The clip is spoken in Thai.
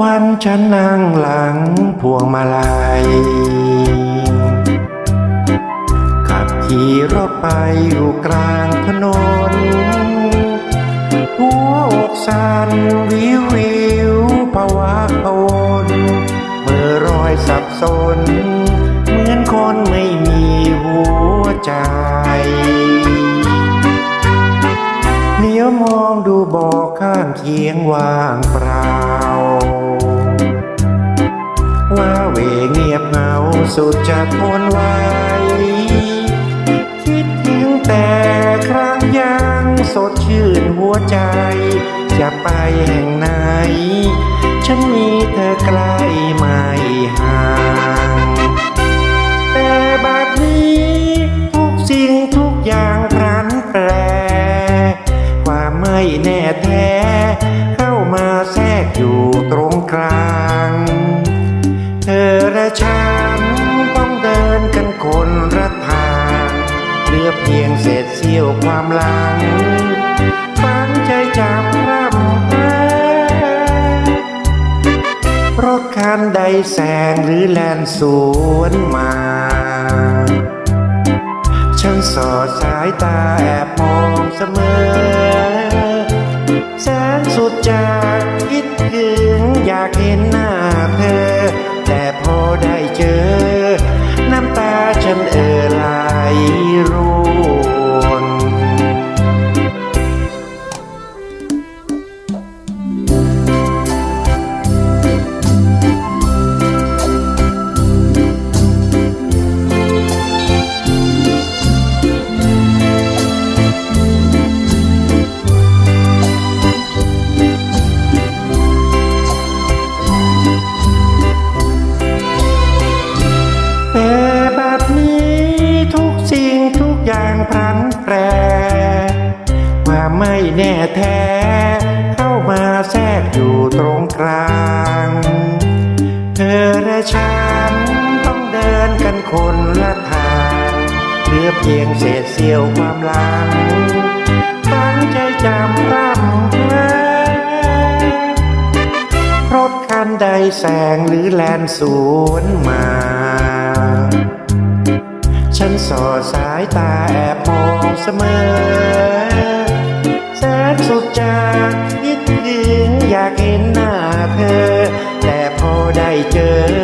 วันฉันนั่งหลังพวงมาลัย ขับขี่รถไปอยู่กลางถนน หัวอกสั่นวิววิวภาวะพะวนเมื่อรอยสับสน เหมือนคนไม่มีหัวใจเหลียวมองดูบอกข้างเคียงว่างเปล่า สุดจะทนไหวคิดถึงแต่ครั้งยังสดชื่นหัวใจ จะไปแห่งไหน ฉันมีเธอใกล้ไม่ห่าง แต่บัดนี้ทุกสิ่งทุกอย่างพลันแปร ความไม่แน่แท้ เข้ามาแทรกอยู่ตรง เศษเสี้ยวความหลังฝังใจจำร่ำไปรถคันใดแซงหรือแลนสวนมา ฉันสอดสายตาแอบมองเสมอ แสนสุดจากคิดถึง แปรความไม่แน่แท้ เข้ามาแทรกอยู่ตรงกลาง เธอและฉันต้องเดินกันคนละทางเหลือเพียงเศษเสี้ยวความหลังตั้งใจจำร่ำเพลรถคันใดแซงหรือแลนสวนมา ฉันสอดสายตาแอบมองเสมอ แสนสุดจากคิดถึงอยากเห็นหน้าเธอ แต่พอได้เจอ